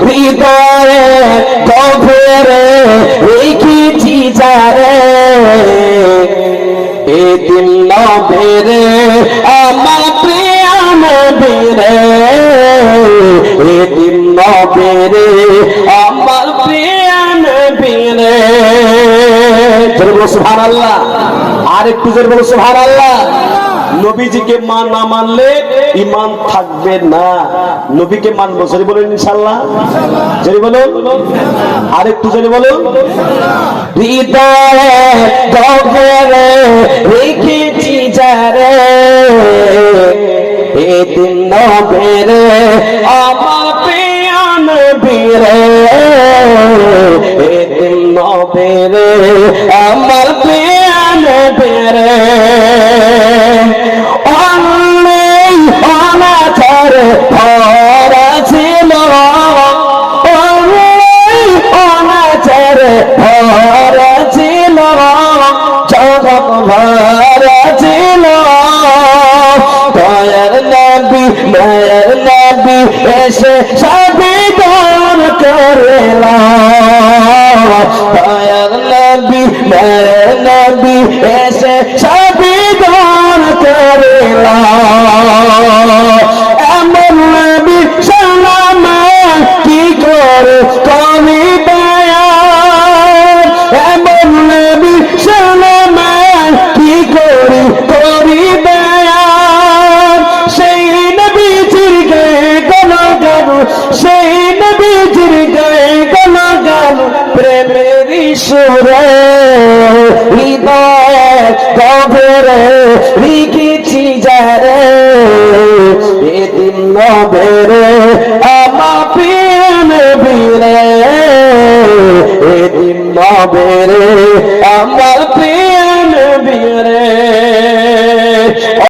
হৃদয়ে গভীরে রেখেছি যারে। এদিন নবেরে, আমার প্রিয় নবীরে। এদিন নবেরে, আমার প্রিয় নবীরে। জোরে বলো সুবহানাল্লাহ। আর একটু জোরে বলো সুবহানাল্লাহ। নবীজিকে মান না মানলে ইমান থাকবে না। নবীকে মানবো, জোরে বলুন ইনশাল্লাহ জোরে বলুন। আর একটু জোরে বলুন। রেখেছি যারে। এসে সবই দান করেলা দয়ার নবী মায়ের নবী এসে সবই সুরে হৃদয় গভীরে লিখেছি যারে এদিন নবেরে আমা পিন বীরে এদিন নবেরে আমার প্রিয়